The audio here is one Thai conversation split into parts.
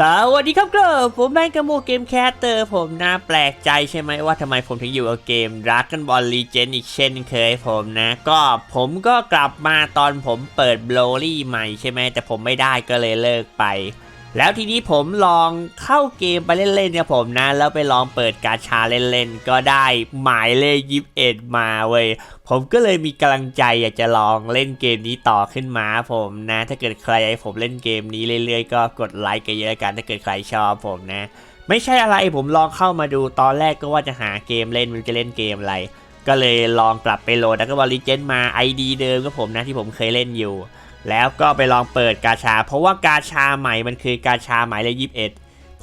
สวัสดีครับก็ผมแมงกะโมเกมแคสเตอร์ผมน่าแปลกใจใช่ไหมว่าทำไมผมถึงอยู่กับเกมรักกันบอลลีเจนอีกเช่นเคยผมนะ ก็ผมก็กลับมาตอนผมเปิดบลลี่ใหม่ใช่ไหมแต่ผมไม่ได้ก็เลยเลิกไป แล้วทีนี้ผมลองเข้าเกมไปเล่นๆเนี่ยผมนะ แล้วไปลองเปิดกาชาเล่นๆ ก็ได้หมายเลขยิบเอ็ดมาเว้ยผมก็เลยมีกำลังใจอยากจะลองเล่นเกมนี้ต่อขึ้นมาผมนะ ถ้าเกิดใครให้ผมเล่นเกมนี้เรื่อยๆ ก็กดไลค์กันเยอะๆกันถ้าเกิดใครชอบผมนะ ไม่ใช่อะไรผมลองเข้ามาดูตอนแรกก็ว่าจะหาเกมเล่นมันจะเล่นเกมอะไร ก็เลยลองกลับไปโหลดแล้วก็บอลิเจนมา ID เดิมก็ผมนะที่ผมเคยเล่นอยู่ แล้วก็ไปลองเปิดกาชา เพราะว่ากาชาใหม่มันคือกาชาหมายเลขยิบเอ็ด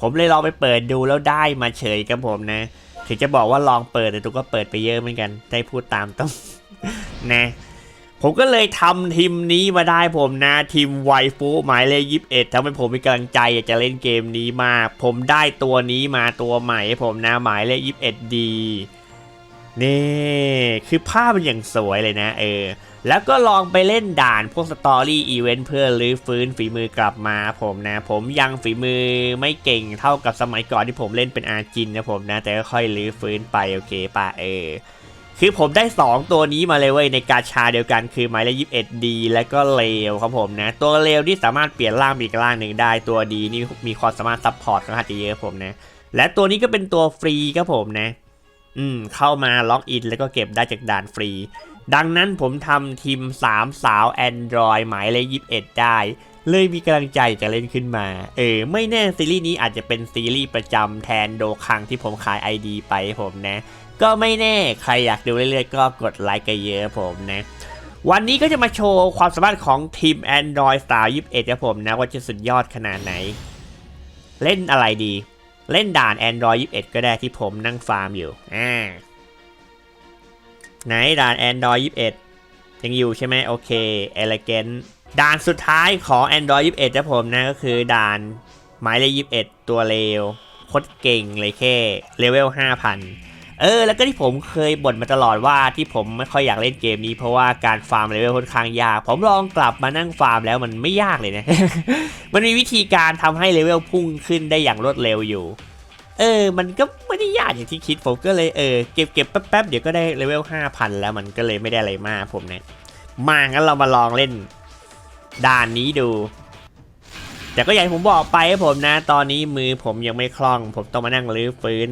ผมเลยลองไปเปิดดูแล้วได้มาเฉยกับผมนะ ถึงจะบอกว่าลองเปิดแต่ตุกก็เปิดไปเยอะเหมือนกัน ได้พูดตามต้องนะผมก็เลยทำทีมนี้มาได้ผมนะ ทีมไวฟูหมายเลขยิบเอ็ดทำให้ผมมีกำลังใจอยากจะเล่นเกมนี้มาก ผมได้ตัวนี้มาตัวใหม่ผมนะ หมายเลขยิบเอ็ดดีนี่คือภาพมันอย่างสวยเลยนะ เออ แล้วก็ลองไปเล่นด่านพวกสตอรี่อีเวนต์เพื่อรื้อฟื้นฝีมือกลับมาผมนะ ผมยังฝีมือไม่เก่งเท่ากับสมัยก่อนที่ผมเล่นเป็นอาจินนะผมนะ แต่ก็ค่อยรื้อฟื้นไปโอเคป่ะเออคือผมได้ 2 ตัวนี้มาเลยเว้ยในกาชาเดียวกันคือหมายเลขยี่สิบเอ็ดดีและก็เลวครับผมนะ ตัวเลวที่สามารถเปลี่ยนร่างอีกร่างหนึ่งได้ตัวดีนี่มีความสามารถซัพพอร์ตค่อนข้างจะเยอะผมนะ และตัวนี้ก็เป็นตัวฟรีครับผมนะ อืมเข้ามาล็อกอินแล้วก็เก็บได้จากด่านฟรี ดังนั้นผมทำทีม 3 สาว Android หมายเลข21 ได้ เลยมีกำลังใจจะเล่นขึ้นมา เออ ไม่แน่ซีรีส์นี้อาจจะเป็นซีรีส์ประจำแทนโดคังที่ผมขาย ID ไปผมนะ ก็ไม่แน่ใครอยากดูเรื่อยๆ ก็กดไลค์กันเยอะผมนะ วันนี้ก็จะมาโชว์ความสามารถของทีม Android สาว 21ครับผมนะ ว่าจะสุดยอดขนาดไหน เล่นอะไรดี เล่นด่าน Android 21 ก็ได้ที่ผมนั่งฟาร์มอยู่อ่า ไหนด่าน Android 21 ยังอยู่ใช่ไหมโอเค Elegant ด่านสุดท้ายของ Android 21นะผมนะก็คือด่านหมายเลข21 ตัวเลวโคตรเก่งเลยแค่เลเวล5,000 เออ แล้วก็ที่ผมเคยบ่นมาตลอดว่าที่ผมไม่ค่อยอยากเล่นเกมนี้เพราะว่าการฟาร์มเลเวลค่อนข้างยาก ผมลองกลับมานั่งฟาร์มแล้วมันไม่ยากเลยนะ มันมีวิธีการทำให้เลเวลพุ่งขึ้นได้อย่างรวดเร็วอยู่ เออ มันก็ไม่ได้ยากอย่างที่คิดผมก็เลยเออเก็บเก็บแป๊บๆเดี๋ยวก็ได้เลเวล5,000 แล้วมันก็เลยไม่ได้อะไรมากผมเนี่ย มางั้นเรามาลองเล่นด่านนี้ดู แต่ก็อย่างผมบอกไปครับผมนะ ตอนนี้มือผมยังไม่คล่อง ผมต้องมานั่งรื้อฟื้น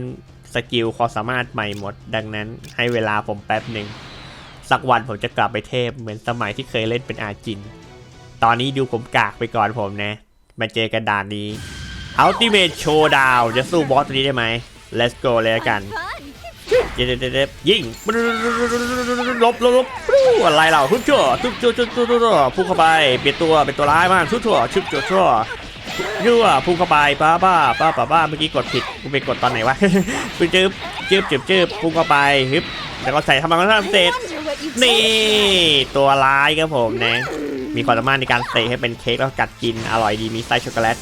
สกิลความสามารถใหม่หมด ดังนั้นให้เวลาผมแป๊บหนึ่งสักวันผมจะกลับไปเทพเหมือนสมัยที่เคยเล่นเป็นอาจิน ตอนนี้ดูผมกากไปก่อนผมนะ มาเจอกันด่านนี้ Ultimate Showdown จะสู้บอสตัวนี้ได้ไหม Let's go เลยละกันเดี๋ยวเดี๋ยวเดี๋ยวยิงลบลบลบอะไรเราทุบชั่วทุบชั่วทุบชั่วทุบชั่วพุ่งเข้าไปเปลี่ยนตัวเป็นตัวร้ายมากทุบชั่วชุบชั่วชั่วยั่วพุ่งเข้าไปป้าป้าป้าป้าป้าเมื่อกี้กดผิดกูไปกดตอนไหนวะไปจืบจืบจืบจืบพุ่งเข้าไปฮึบแล้วก็ใส่ทำมันก็เสร็จนี่ตัวร้ายครับผมนะมีความสามารถในการเตะให้เป็นเค้กแล้วกัดกินอร่อยดีมีไส้ช็อกโกแลต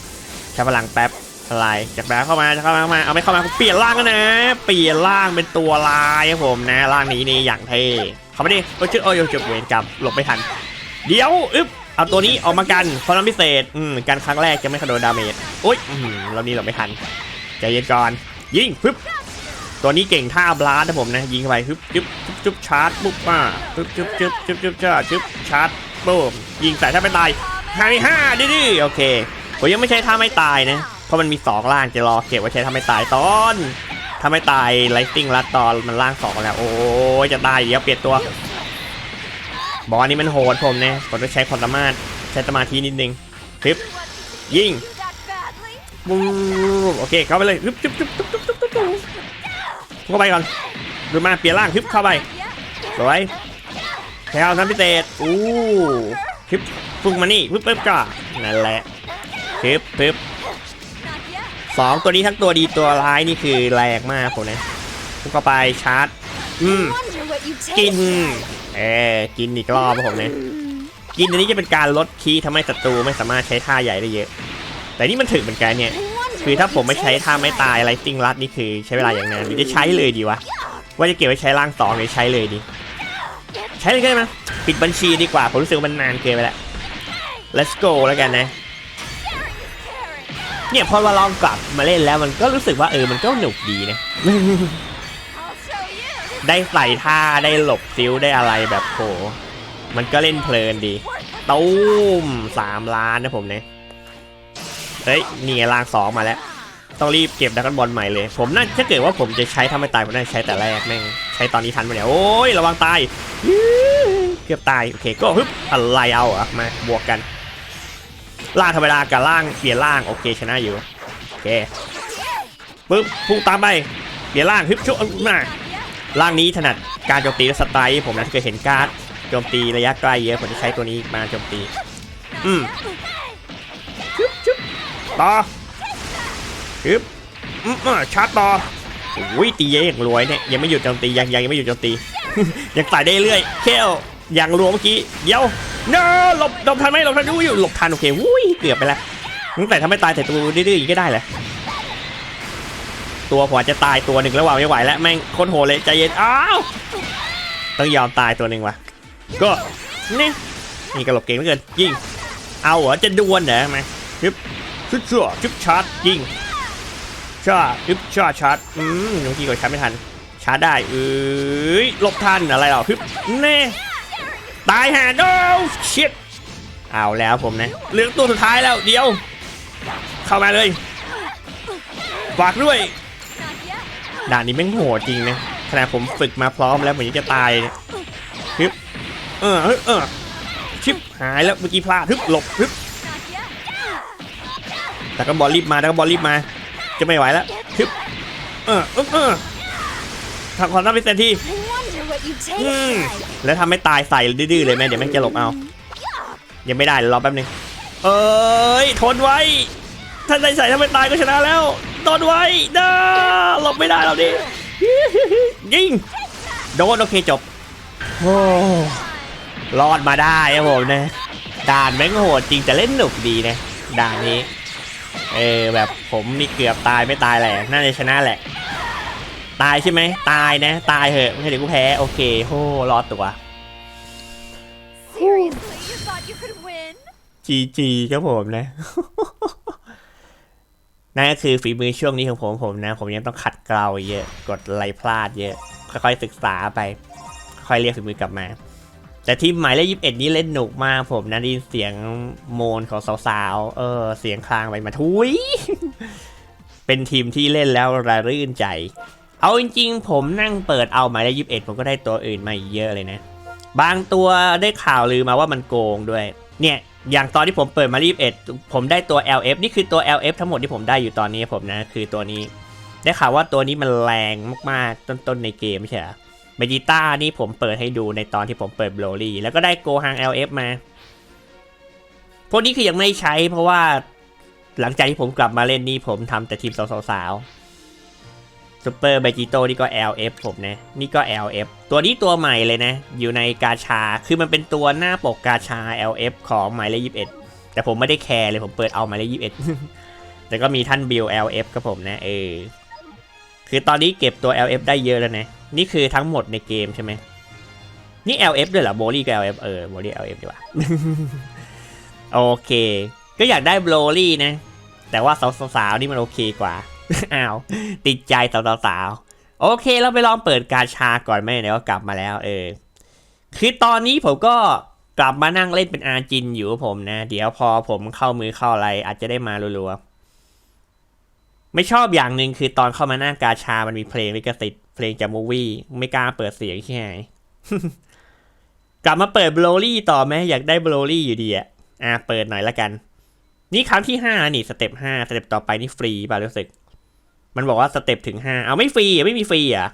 ใช้พลังแป๊บอะไรจากแบบเข้ามาจะเข้ามาเข้ามา เอาไม่เข้ามาเปลี่ยนร่างกันนะ เปลี่ยนร่างเป็นตัวลายครับผมนะร่างนี้นี่อย่างเท่เข้ามาดิโอ้ยชื่อโอ้ยจุดเวรกรรมหลบไม่ทัน เดี๋ยวอึ๊บเอาตัวนี้ออกมากันพลังพิเศษอืมการครั้งแรกจะไม่โดนดาเมจโอ้ยเรานี้หลบไม่ทันใจเย็นก่อนยิงปึ๊บตัวนี้เก่งท่าบลาสนะผมนะยิงเข้าไปฮึบจึ๊บจึ๊บจึ๊บชาร์จปุ๊บมาจึ๊บจึ๊บจึ๊บจึ๊บจึ๊บจึ๊บชาร์จปุ๊บยิงใส่ถ้าไม่ตายห้าห้าดิดิโอเค ผมยังไม่ใช้ท่าไม่ตายนะ เพราะมันมีสองล่างจะรอเก็บไว้ใช้ท่าไม่ตายตอนถ้าไม่ตายไลติ้งลัดตอนมันล่างสองแล้ว โอ้ยจะตายเดี๋ยวเปลี่ยนตัว บอลนี้มันโหดผมนะผมต้องใช้ความสามารถใช้สมาธินิดนึงฮึบยิงบูโอเคเข้าไปเลยฮึบจึ๊บจึ๊บจึ๊บจึ๊บจึ๊บจึ๊บเข้าไปก่อนดูมาเปลี่ยนร่างฮึบเข้าไปสวยแถวทำพิเศษอู้ฮึบฟุ้งมานี่ปึ๊บปึ๊บก็นั่นแหละ ฮึบปึ๊บสองตัวนี้ทั้งตัวดีตัวร้ายนี่คือแรงมากผมนะพุ่งเข้าไปชาร์จ อืม กิน เออกินอีกรอบผมนะกินอันนี้จะเป็นการลดคีย์ทำให้ศัตรูไม่สามารถใช้ท่าใหญ่ได้เยอะ แต่นี่มันถึงเหมือนกันเนี่ย คือถ้าผมไม่ใช้ท่าไม่ตายไลติงรัดนี่คือใช้เวลาอย่างนานหรือจะใช้เลยดีวะ ว่าจะเก็บไว้ใช้ร่างสองหรือใช้เลยดี ใช้เลยก็ได้มั้ปิดบัญชีดีกว่า ผมรู้สึกมันนานเกินไปแล้ว let's go แล้วกันนะ เนี่ยพอมาลองกลับมาเล่นแล้วมันก็รู้สึกว่าเออมันก็หนุกดีนะ I'll show you. ได้ใส่ท่าได้หลบซิ้วได้อะไรแบบโห มันก็เล่นเพลินดีตูมสามล้านนะผมเนี่ยเฮ้ยนี่ไงลางสองมาแล้ว ต้องรีบเก็บดักบอลใหม่เลย ผมน่าถ้าเกิดว่าผมจะใช้ทำไม่ตายผมน่าจะใช้แต่แรกแม่งใช้ตอนนี้ทันไปเนี่ยโอ้ยระวังตายอื้อเกือบตายโอเคก็ฮึบอะไรเอาอะมาบวกกัน ล่างธรรมดากับล่างเปลี่ยนล่างโอเคชนะอยู่โอเคปึ๊บพุ่งตามไปเปลี่ยนล่างฮึบชุบมาล่างนี้ถนัดการโจมตีและสไตล์ผมนะเกิดเห็นการ์ดโจมตีระยะใกล้เยอะผมจะใช้ตัวนี้มาโจมตีอืมชึบชึบต่อฮึบอืมอ่าชาร์จต่ออุ้ยตีเยอะอย่างรวยเนี่ยยังไม่หยุดโจมตียังยังยังไม่หยุดโจมตียังใส่ได้เรื่อยเคลอย่างรวมเมื่อกี้เดี๋ยว นอะหลบหลบทันไหมหลบทันดูอยู่หลบทันโอเควุ้ยเกือบไปแล้วตั้งแต่ทำไม่ตายแต่ตัวดื้อๆอย่างนี้ก็ได้เลยตัวหัวจะตายตัวหนึ่งแล้วว่าไม่ไหวแล้วแม่งโคตรโหเลยใจเย็นอ้าวต้องยอมตายตัวหนึ่งว่ะก็นี่นี่กระหลบเก่งเหลือเกินยิงเอาเหรอจะดวลเหรอมาฮึบชุดชั่วชุบชาร์จยิงชาฮึบชาชาร์จอืมเมื่อกี้กดชาร์จไม่ทันชาร์จได้เอ้ยหลบทันอะไรหรอฮึบแน่ ตายห่าโนชิตเอาแล้วผมนะเหลือตัวสุดท้ายแล้วเดี๋ยว เข้ามาเลยฝากด้วยด่านนี้แม่งโหดจริงนะขณะผมฝึกมาพร้อมแล้วเหมือนจะตายฮึบเออเออเออชิบหายแล้วเมื่อกี้พลาดฮึบหลบฮึบแต่ก็บอลรีบมาแต่ก็บอลรีบมา จะไม่ไหวแล้วฮึบเออเออเออทำความน่าเป็นเต็มที่ อืม like. แล้วทำให้ตายใส่ดื้อๆเลยแม่เดี๋ยวแม่งจะหลบเอา ยังไม่ได้เดี๋ยวรอแป๊บนึง เอ้ยทนไว้ ถ้าใส่ใส่ถ้าไม่ตายก็ชนะแล้วทนไว้ด้าหลบไม่ได้แล้วดิยิงโดนโอเคจบโอ้รอดมาได้ครับผมนะด่านแม่งโหดจริงแต่เล่นหนุกดีนะด่านนี้ เออแบบผมนี่เกือบตายไม่ตายแหละน่าจะชนะแหละ ตายใช่ไหมตายนะ ตายเหอะไม่ใช่เดี๋ยวกูแพ้ โอเคโอ้รอดตัว Seriously, you thought you could win? จีจีครับผมนะ นั่นก็คือฝีมือช่วงนี้ของผมผมนะ ผมยังต้องขัดเกลาเยอะ กดอะไรพลาดเยอะ ค่อยๆศึกษาไป ค่อยเรียกฝีมือกลับมา แต่ทีมหมายเลขยี่สิบเอ็ดนี้เล่นหนุกมากผมนะได้ยินเสียงโมนของสาวๆ เออ เสียงคลางไปมาทุย เป็นทีมที่เล่นแล้วระรื่นใจ เอาจริงๆ ผมนั่งเปิดเอาหมายเลขยี่สิบเอ็ดผมก็ได้ตัวอื่นมาเยอะเลยนะ บางตัวได้ข่าวลือมาว่ามันโกงด้วย เนี่ยอย่างตอนที่ผมเปิดมารีบเอ็ดผมได้ตัว LF นี่คือตัว LF ทั้งหมดที่ผมได้อยู่ตอนนี้ผมนะคือตัวนี้ ได้ข่าวว่าตัวนี้มันแรงมากๆต้นๆในเกมไม่ใช่เหรอเบจิต้านี่ผมเปิดให้ดูในตอนที่ผมเปิดโบลลี่แล้วก็ได้โกฮัง LF มา พวกนี้คือยังไม่ใช้เพราะว่าหลังจากที่ผมกลับมาเล่นนี่ผมทำแต่ทีมสาวๆ ซูเปอร์เบจิโตนี่ก็ LF ผมนะ นี่ก็ LF ตัวนี้ตัวใหม่เลยนะ อยู่ในกาชา คือมันเป็นตัวหน้าปกกาชา LF ของหมายเลข21 แต่ผมไม่ได้แคร์เลยผมเปิดเอาหมายเลข21 แต่ก็มีท่านบิล LF กับผมนะเออคือตอนนี้เก็บตัว LF ได้เยอะแล้วนะ นี่คือทั้งหมดในเกมใช่ไหมนี่ LF ด้วยเหรอโบลี่ก็ LF เออโบลี่ LF ดีกว่าโอเค ก็อยากได้โบลี่นะ แต่ว่าสาวๆนี่มันโอเคกว่า อ้าว ติดใจสาวๆโอเคเราไปลองเปิดกาชาก่อนไหมเดี๋ยวก็กลับมาแล้ว เออ คือตอนนี้ผมก็กลับมานั่งเล่นเป็นอาจินอยู่ผมนะ เดี๋ยวพอผมเข้ามือเข้าอะไร อาจจะได้มารัวๆไม่ชอบอย่างหนึ่งคือตอนเข้ามาหน้ากาชามันมีเพลงลิขสิทธิ์เพลงจากมูวี่ไม่กล้าเปิดเสียงใช่ไหมกลับมาเปิดบลลี่ต่อไหมอยากได้บลลี่อยู่ดีอะอะเปิดหน่อยละกัน นี่ครั้งที่ห้านี่สเต็ปห้าสเต็ปต่อไปนี่ฟรีป่ะรู้สึก มันบอกว่าสเต็ปถึงห้าเอาไม่ฟรีอะไม่มีฟรีอะ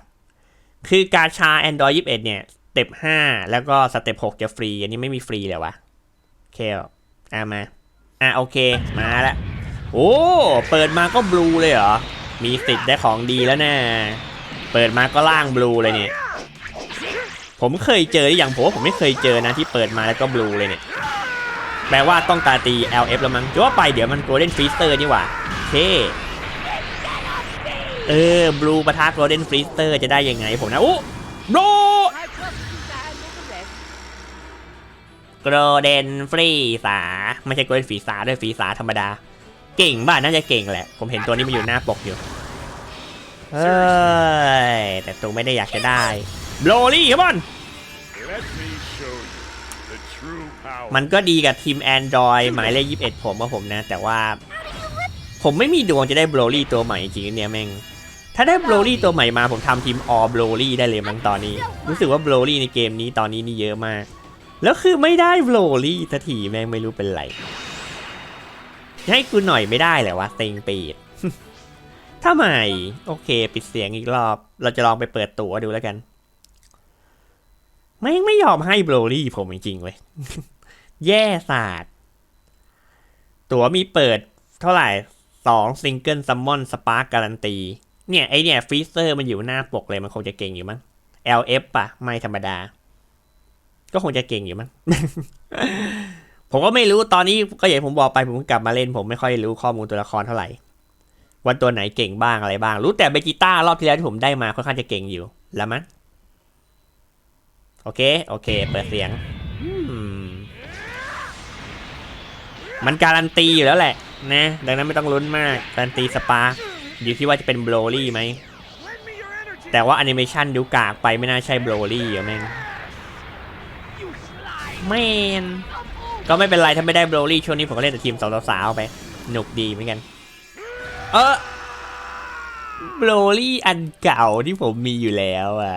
คือกาชา Android 21 เนี่ย สเต็ปห้าแล้วก็สเต็ปหกจะฟรี อันนี้ไม่มีฟรีเลยวะโอเคอะมา อะโอเค มาละโอ้ เปิดมาก็บลูเลยเหรอ มีสิทธิ์ได้ของดีแล้วนะ เปิดมาก็ล่างบลูเลยเนี่ย ผมเคยเจอหรือยังผมว่าผมไม่เคยเจอนะที่เปิดมาแล้วก็บลูเลยเนี่ยแปลว่าต้องตาตี LF แล้วมั้งจะว่าไปเดี๋ยวมัน Golden Freezer นี่หว่าโอเค เออบลูปะทะ Golden Freezer จะได้ยังไงผมนะอู้บลูโกลเด้นฟรีสาไม่ใช่โกลเด้นฝีสาด้วยฝีสาธรรมดา เก่งบ้าน่าจะเก่งแหละ ผมเห็นตัวนี้มันอยู่หน้าปกอยู่เฮ้ยแต่ตัวไม่ได้อยากจะได้โบลลี่ครับบอนมันก็ดีกับทีม Android หมายเลข 21 ผมว่าผมนะ แต่ว่า ผมไม่มีดวงจะได้โบลลี่ตัวใหม่จริงๆเนี่ยแม่ง ถ้าได้โบลลี่ตัวใหม่มาผมทำทีมออโบลลี่ได้เลยมั้งตอนนี้ รู้สึกว่าโบลลี่ในเกมนี้ตอนนี้นี่เยอะมาก แล้วคือไม่ได้โบลลี่สักทีแม่งไม่รู้เป็นไรให้กูหน่อยไม่ได้แหละวะเต็งปีดถ้าไม่โอเค ปิดเสียงอีกรอบ เราจะลองไปเปิดตั๋วดูแล้วกันแม่งไม่ยอมให้โบลลี่ผมจริงๆเว้ยแย่ศาสตร์ตั๋วมีเปิดเท่าไหร่สองซิงเกิลซัมมอนสปาร์กการันตี เนี่ยไอเนี่ยฟรีเซอร์มันอยู่หน้าปกเลยมันคงจะเก่งอยู่มั้ง LF ปะไม่ธรรมดา ก็คงจะเก่งอยู่มั้งผมก็ไม่รู้ตอนนี้ก็อย่างผมบอกไปผมกลับมาเล่น ผมไม่ค่อยรู้ข้อมูลตัวละครเท่าไหร่ว่าตัวไหนเก่งบ้างอะไรบ้าง รู้แต่เบจิต้ารอบที่แล้วที่ผมได้มาค่อนข้างจะเก่งอยู่แล้วมั้งโอเค โอเค เปิดเสียงมมันการันตีอยู่แล้วแหละ นะ ดังนั้นไม่ต้องลุ้นมาก การันตีสปาร์ คอยู่ที่ว่าจะเป็นโบลลี่ไหม แต่ว่าแอนิเมชันดูกากไปไม่น่าใช่โบลลี่อะแม่งแม่นก็ไม่เป็นไรถ้าไม่ได้โบลลี่ช่วงนี้ผมก็เล่นแต่ทีมสาวสาวๆไป หนุกดีเหมือนกัน เออโบลลี่อันเก่าที่ผมมีอยู่แล้วอะ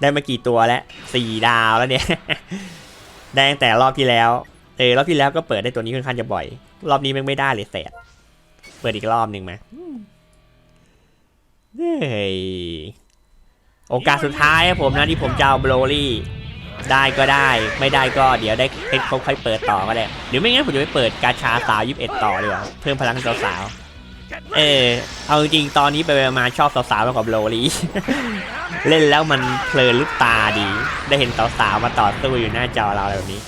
ได้มากี่ตัวแล้วสี่ดาวแล้วเนี่ย ได้ตั้งแต่รอบที่แล้ว เออรอบที่แล้วก็เปิดได้ตัวนี้ค่อนข้างจะบ่อย รอบนี้มันไม่ได้เลยแสด เปิดอีกรอบหนึ่งไหมเฮ้ยโอกาสสุดท้ายครับผมนะที่ผมจะเอาโบลลี่ได้ก็ได้ไม่ได้ก็เดี๋ยวได้เพชรค่อยๆเปิดต่อก็ได้หรือไม่งั้นผมจะไปเปิดกาชาสาว21ต่อดีกว่าเพิ่มพลังสาวๆเออเอาจริงๆตอนนี้ไปๆมาๆชอบสาวๆมากกว่าโบลลี่เล่นแล้วมันเพลินลูกตาดี ได้เห็นสาวๆมาต่อสู้อยู่หน้าจอเราอะไรแบบนี้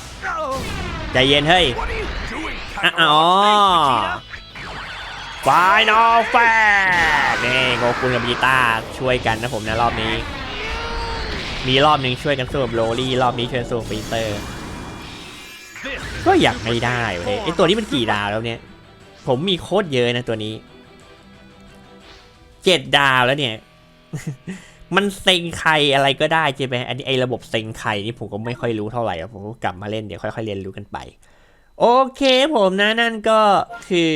ใจเย็นเฮ้ย What are you doing? อะ Kakarot? อ๋ ฟนอลแฟร์นี่โงกุนกับบีต้าช่วยกันนะผมนะรอบนี้ มีรอบหนึ่งช่วยกันสู้กับโรลี่รอบนี้ช่วยสู้กับปีเตอร์ ก็อยากไม่ได้เว้ยไอตัวนี้มันกี่ดาวแล้วเนี่ย ผมมีโคตรเยอะนะตัวนี้ เจ็ดดาวแล้วเนี่ย มันเซ็งใครอะไรก็ได้ใช่ไหมอันนี้ไอระบบเซ็งใครนี่ผมก็ไม่ค่อยรู้เท่าไหร่ผมก็กลับมาเล่นเดี๋ยวค่อยๆเรียนรู้กันไป โอเคผมนะนั่นก็คือ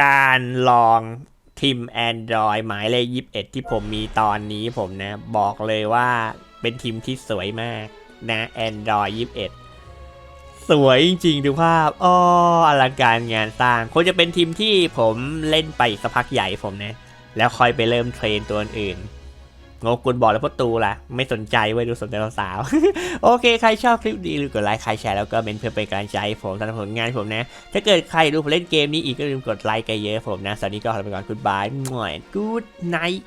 การลองทีม Android หมายเลข 21 ที่ผมมีตอนนี้ผมนะ บอกเลยว่าเป็นทีมที่สวยมากนะ Android 21 สวยจริงๆ ดูภาพอ้ออลังการงานสร้างคงจะเป็นทีมที่ผมเล่นไปสักพักใหญ่ผมนะ แล้วค่อยไปเริ่มเทรนตัวอื่น งกุลบอกแล้วพ่อตูล่ะ ไม่สนใจไว้ยดูสนใจสาวๆ โอเค ใครชอบคลิปดีลือกดไลค์ ใครแชร์แล้วก็เป็นเพื่อเป็นกำลังใจผมสำหรับผลงานผมนะ ถ้าเกิดใครดูผมเล่นเกมนี้อีกก็ลืมกดไลค์กันเยอะผมนะ สวัสดีก็ขอลาไปก่อนคุณบายหน่อย good night